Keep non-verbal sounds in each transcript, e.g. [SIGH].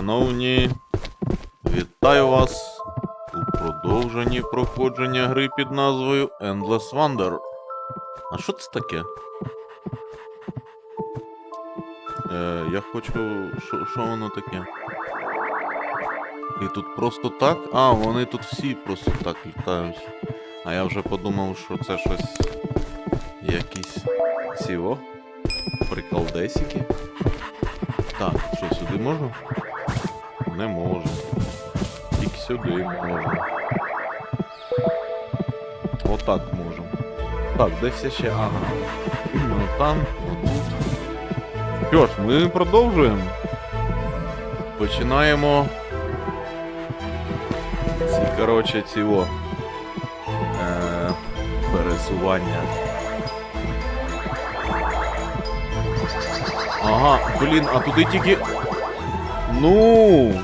Шановні. Вітаю вас у продовженні проходження гри під назвою Endless Wonder. А що це таке? Е, я хочу. Що, воно таке? І тут просто так? А, вони тут всі просто так літають. А я вже подумав, що це щось. Якісь. Цього. Приколдесики. Так, що сюди можна? Не можу. Тільки сюди можна. Отак можу. Так, десь ще. Ага. Ну там, отут. Що ж, ми продовжуємо. Починаємо. Ці, коротше, ці о. Е, пересування. Ага, блін, а туди тільки. Ну.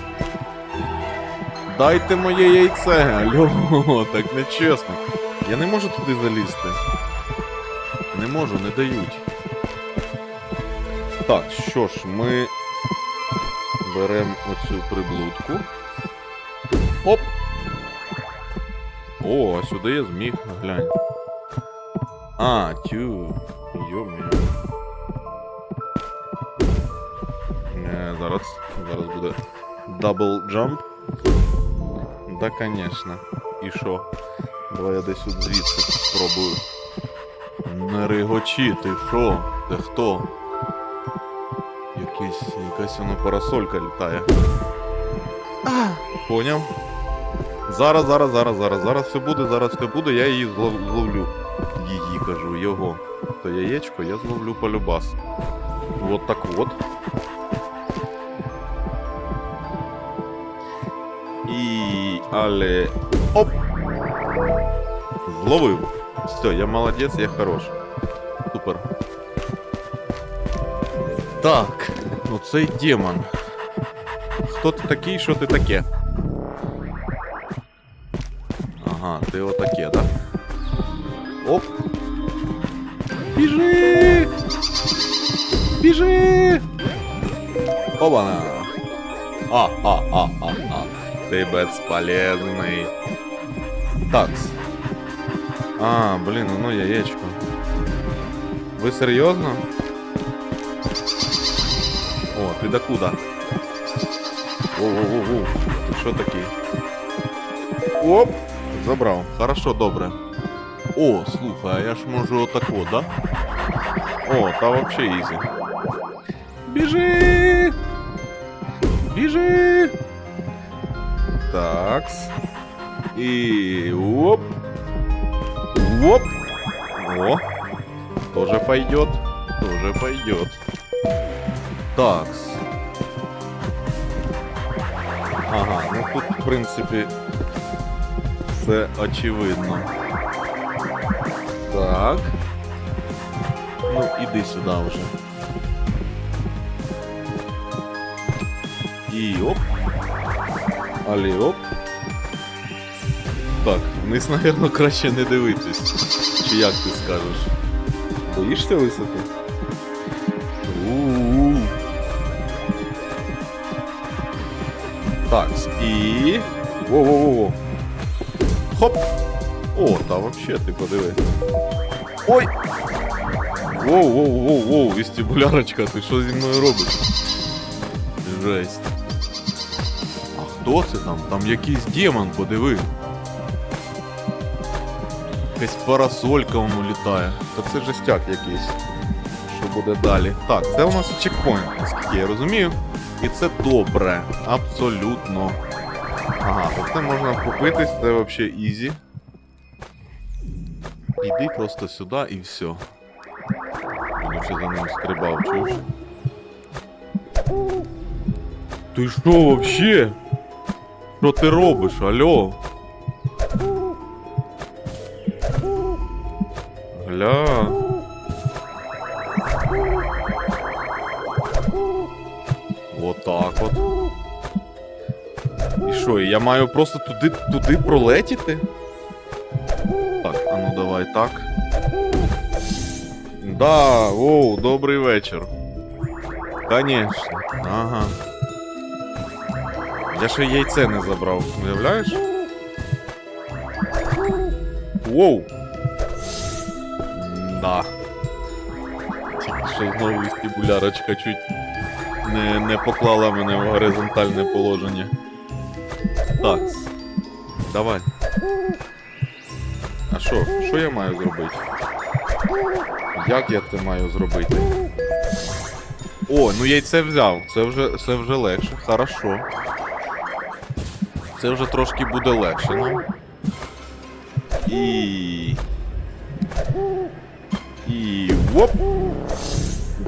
Дайте моє яйце, алло, так нечесно. Я не можу туди залізти. Не можу, не дають. Так, що ж, ми беремо оцю приблудку. Оп! О, а сюди я зміг, глянь. А, тю. Йомі. Зараз, зараз буде дабл джамп. Да, конечно. І що? Давай я десь от звідси спробую. Не ригочі, ти що? Ти хто? Якийсь, якась вона парасолька літає. А, поняв. Зараз, зараз, зараз, зараз, зараз все буде, зараз все буде, я її злов- зловлю. Її кажу, його. То яєчко я зловлю полюбас. Вот так вот. І. Але. Оп! Зловив. Все, я молодець, я хорош. Супер. Так, ну цей демон. Хто ти такий, що ти таке? Ага, ти отаке, да? Оп! Біжи! Біжи! Опана! А, а, а, а, а. Ти безполезний. Такс. А, блін, ну яєчко. Ви серйозно? О, ти докуда? Воу-воу-воу. Ти що такий? Оп! Забрав. Хорошо, добре. О, слухай, а я ж можу отако, да? О, та вообще ізі. Біжи! Біжи! Такс. И оп. Оп. О. Тоже пойдет. Тоже пойдет. Такс. Ага, ну тут, в принципе, все очевидно. Так. Ну, іди сюди вже. І оп. Алі оп. Так, вниз, напевно, краще не дивитись. Чи як ти скажеш? Боїшся висоти? У-у-у. Так, і. Во-во-во-во. Хоп! О, та вообще ти подиви. Ой! Воу-воу-воу-воу, вестибулярочка, ти що зі мною робиш? Жесть. Хто це там? Там якийсь демон, подиви. Якась парасолька воно літає. Та це жестяк якийсь. Що буде далі? Так, це у нас чекпоінт, наскільки я розумію. І це добре. Абсолютно. Ага, то це можна купитись, це взагалі ізі. Іди просто сюди і все. Він ще за ним стрибав, чуєш? Ти що вообще? Що ти робиш, алло? Гля. Вот так от. І що, і я маю просто туди, туди пролетіти? Так, а ну давай так. Да, оу, добрий вечір. Конечно. Ага. Я ще яйце не забрав, уявляєш? Воу! Да. Що знову стібулярочка чуть не, не поклала мене в горизонтальне положення. Так. Давай. А що? Що я маю зробити? Як я це маю зробити? О, ну яйце взяв. Це вже, це вже легше. Хорошо. Це вже трошки буде легше нам. І. І. Воп!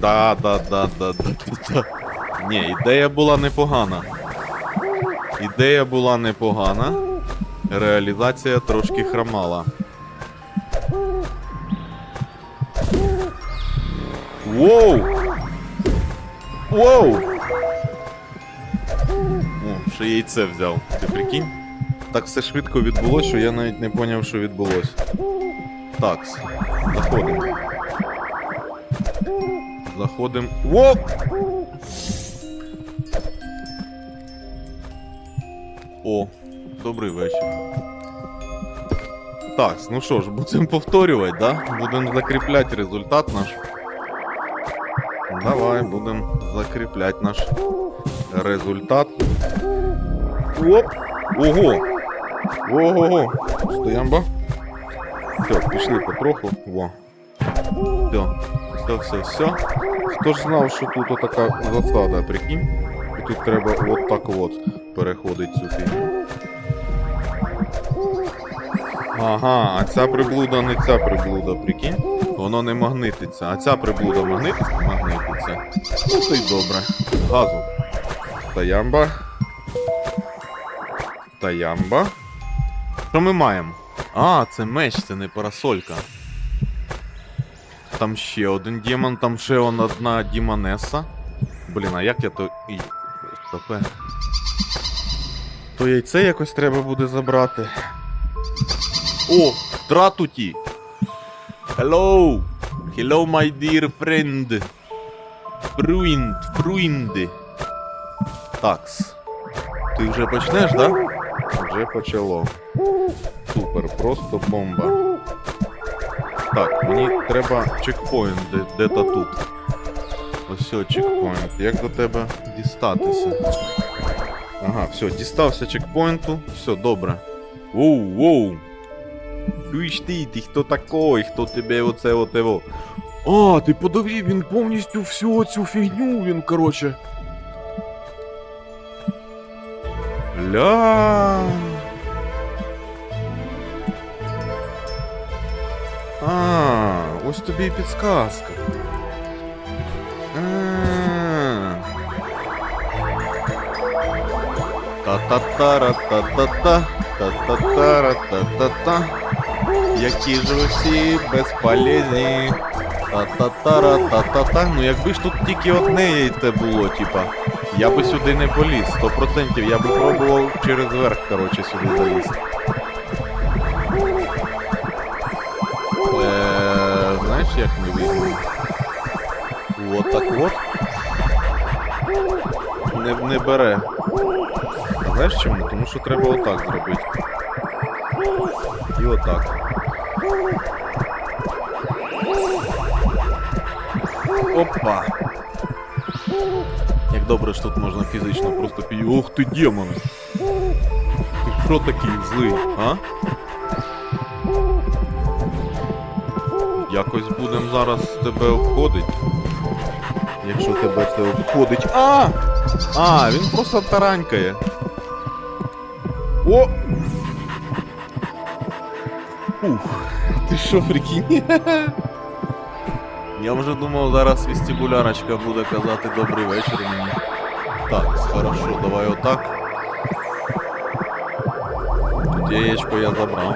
Да, да, да, да, да, да. Ні, ідея була непогана. Ідея була непогана. Реалізація трошки хромала. Воу! Воу! О, ще яйце взяв. Ти прикинь? Так все швидко відбулося, що я навіть не зрозумів, що відбулося. Так, заходимо. Заходимо. Воп! О, добрий вечір. Так, ну що ж, будемо повторювати, да? Будемо закріпляти результат наш. Давай, будемо закріпляти наш результат. Оп! Ого! Ого-го! Стоямба. Все, пішли потроху. Во. Все, все, все, все. Хто ж знав, що тут отака засада, прикинь? І тут треба от так от переходити цю фігню. Ага, а ця приблуда не ця приблуда, прикинь? Воно не магнититься, а ця приблуда магнититься, магнититься. Ну то й добре. Газу. Таямба. Таямба. Що ми маємо? А, це меч, це не парасолька. Там ще один демон, там ще одна дімонеса. Блін, а як я то. І... То яйце якось треба буде забрати. О, Тратуті! Hello! Hello, my dear friend! Фруїнд, фруїнди. Такс. Ти вже почнеш, да? Вже почало. Супер, просто бомба. Так, мені треба чекпоінт де- де-то тут. Ось чекпоінт. Як до тебе дістатися? Ага, все, дістався чекпоінту. Все, добре. Воу, воу. Чуєш ти, ти хто такой, хто тебе оце отево? А, ти подиві, він повністю всю цю фігню, він, короче. Ля. А, ось тобі і підсказка. Та-та-та-ра-та-та-та, та-та-та-ра-та-та-та. Які ж ви всі безполезні. Та-та-та-ра-та-та-та. Ну якби ж тут тільки одне яйце було, типа. Я би сюди не поліз, 100%. Я би пробував через верх, короче, сюди залізти. Як ми візьмемо? Вот так от. Не, не бере. Знаєш чому? Тому що треба отак зробити. І отак. Опа! Як добре що тут можна фізично просто пі... Ух ти, демони! Ти що такий злий, а? Якось будемо зараз тебе обходить. Якщо тебе це обходить. А! А, він просто таранькає. О! Ух, ти що, прикинь? [LAUGHS] Я вже думав, зараз вестибулярочка буде казати добрий вечір мені. Так, хорошо, давай отак. Тут яєчко я забрав.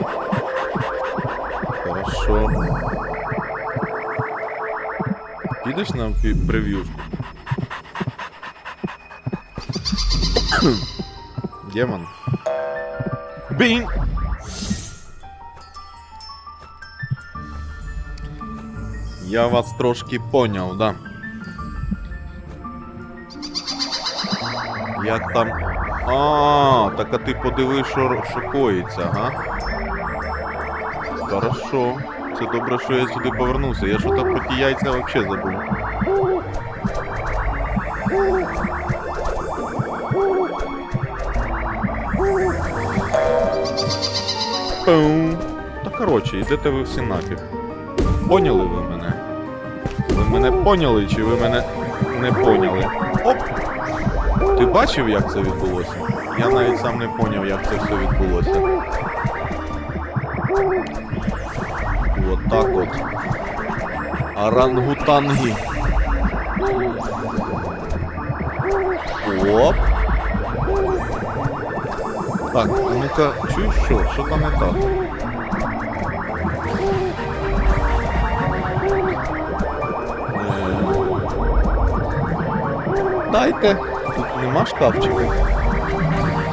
Хорошо. Підеш на прев'юшку? Демон. Бінь! Я вас трошки поняв, да. Як там А, так а ти подивись, що, коїться, га? Хорошо. Це добре, що я сюди повернувся. Я що то про ті яйця взагалі забув. Пум. Та коротше, йдете ви всі нафіг. Поняли ви мене? Ви мене поняли, чи ви мене не поняли? Оп! Ти бачив, як це відбулося? Я навіть сам не поняв, як це все відбулося. От так от. Орангутанги. Оп. Так, а ну-ка, чуєш що? Що там не так? Е, Дайте. Тут нема шкафчику.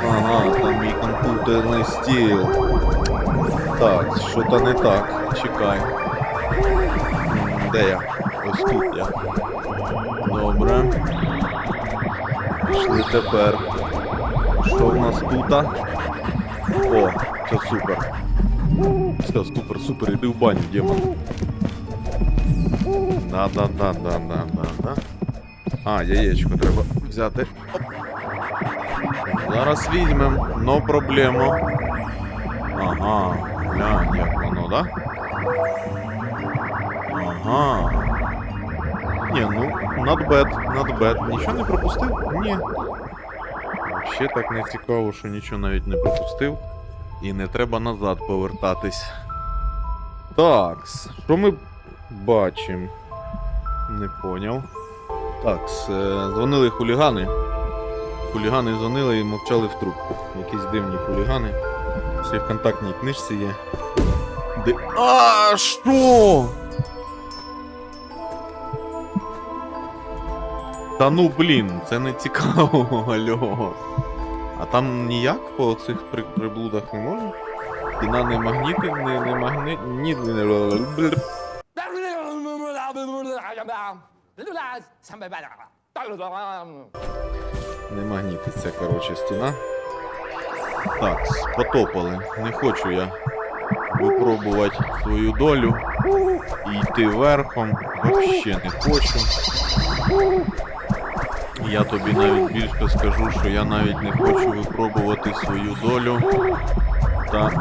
Ага, там мій комп'ютерний стіл. Так, що то не так. Чекай. Де я? Ось тут я. Добре. Пішли тепер. Що в нас тут? О, це супер. Все, супер, супер, іди в баню, демон. Да, да, да, да, да, да, да. А, яєчко треба взяти. Оп. Зараз візьмем, но проблема. Ага, глянь, як воно, да? Ага. Ні, ну, not bad. Нічого не пропустив? Ні. Ще так не цікаво, що нічого навіть не пропустив. І не треба назад повертатись. Так, що ми бачимо? Не поняв. Так, дзвонили хулігани. Хулігани дзвонили і мовчали в трубку. Якісь дивні хулігани. Ще в контактній книжці є. Де... А, що? Та ну блін, це не цікаво, [LAUGHS] алло. А там ніяк по цих при... приблудах не можна? Кіна не магніти, не, не магніт. Ні, не... Не магнітиться, коротше, стіна. Так, потопали. Не хочу я випробувати свою долю і йти верхом. Вообще не хочу. Я тобі навіть більше скажу, що я навіть не хочу випробувати свою долю. Та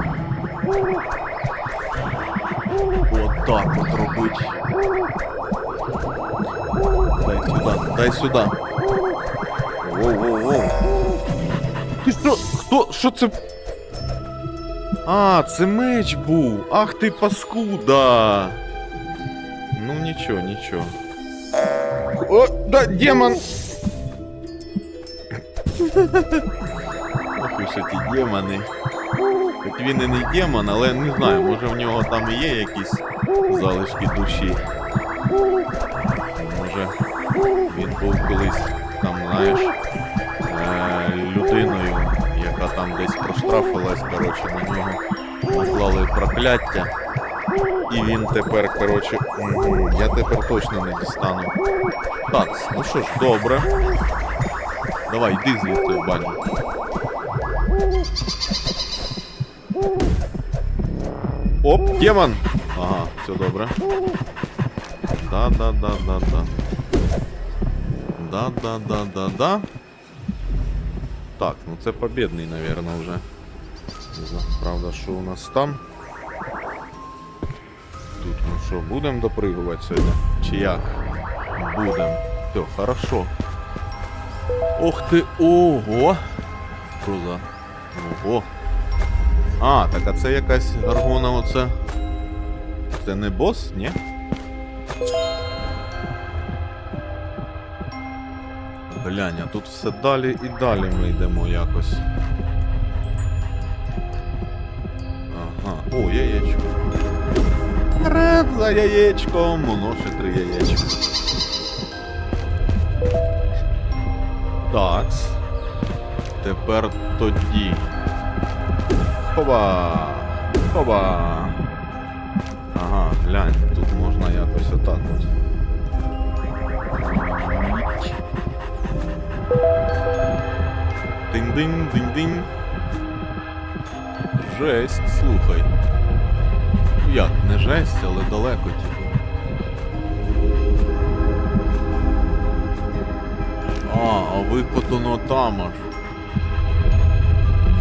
отак от робить. Дай сюди, дай сюди. Воу-воу-воу. Ти що? Хто? Що це? А, це меч був. Ах ти паскуда. Ну нічого, нічого. О, да, демон! Ох, уж ті демони. Хоч він і не демон, але не знаю, може в нього там і є якісь залишки душі. Може він був колись там, знаєш, е- людиною, там десь проштрафилась, коротше, на нього наклали прокляття. І він тепер, коротше, я тепер точно не дістану. Так, ну що ж, добре. Давай, йди звідти в баню. Оп, демон! Ага, все добре. Да, да, Так, ну це побідний, наверное, вже. Не знаю, правда, що у нас там. Тут ну що, будемо допригувати сьогодні? Чи як? Будем. Все, хорошо. Ох ти, ого! Що за? Ого. А, так а це якась гаргона оце. Це не бос, ні? Глянь, а тут все далі і далі ми йдемо якось. Ага, о, яєчко. Ред за яєчком, ще три яєчка. Такс. Тепер тоді. Хоба! Хоба! Ага, глянь, тут можна якось отак от. Динь-динь, динь-динь. Жесть, слухай. Як, не жесть, але далеко, типу. А, а ви потоно там аж.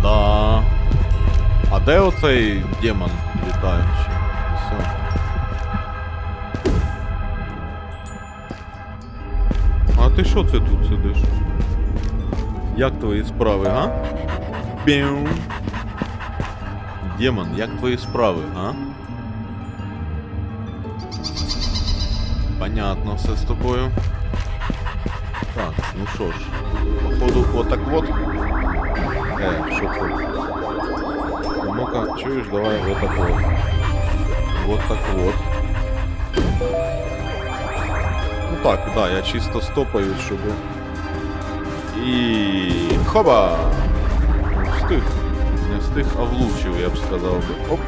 Да. А де оцей демон літаючий? Все. А ти що це тут сидиш? Як твої справи, га? Бім. Демон, як твої справи, га? Понятно все з тобою. Так, ну що ж, походу, отак вот. Е, що це? Ну-ка, чуєш, давай вот так вот. Вот так вот. Ну так, да, я чисто стопаю, щоб. І. Хоба! Встиг. Не встиг, а влучив, я б сказав би. Оп.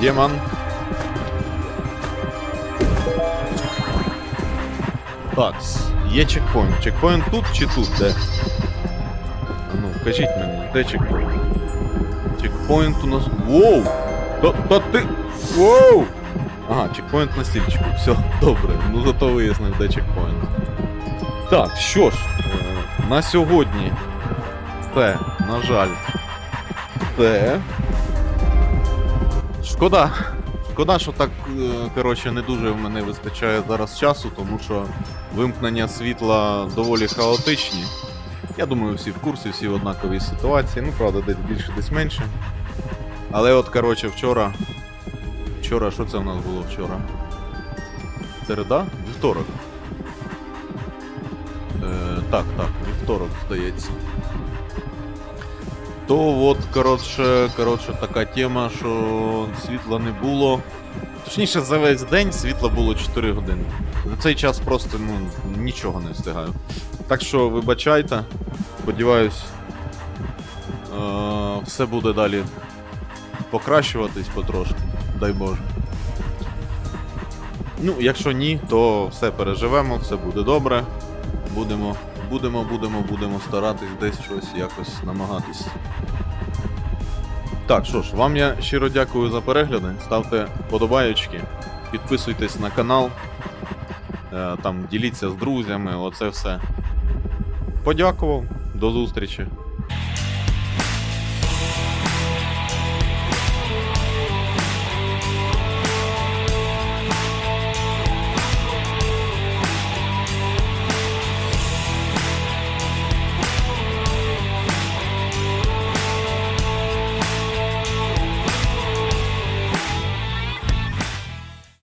Демон. Так, є чекпоінт. Чекпоінт тут чи тут? Де? А ну, кажіть мені, де чекпоінт? Чекпоінт у нас. Воу! Та, та ти. Воу! Ага, чекпоінт на стільчику. Все, добре. Ну зато вияснив, де чекпоінт. Так, що ж, е, на сьогодні це, на жаль, це. Шкода. Шкода, що так, е, коротше, не дуже в мене вистачає зараз часу, тому що вимкнення світла доволі хаотичні. Я думаю, всі в курсі, всі в однаковій ситуації. Ну, правда, десь більше, десь менше. Але от, коротше, вчора. Вчора, що це в нас було вчора? Середа? Вівторок. Так, так, вівторок, здається. То от, коротше, коротше, така тема, що світла не було. Точніше, за весь день світла було 4 години. За цей час просто ну, нічого не встигаю. Так що вибачайте, сподіваюсь, е- все буде далі покращуватись потрошки, дай Боже. Ну, якщо ні, то все переживемо, все буде добре. Будемо, будемо, будемо, будемо старатись десь щось якось намагатись. Так, що ж, вам я щиро дякую за перегляди. Ставте подобаєчки, підписуйтесь на канал, е, там діліться з друзями, оце все. Подякував, до зустрічі.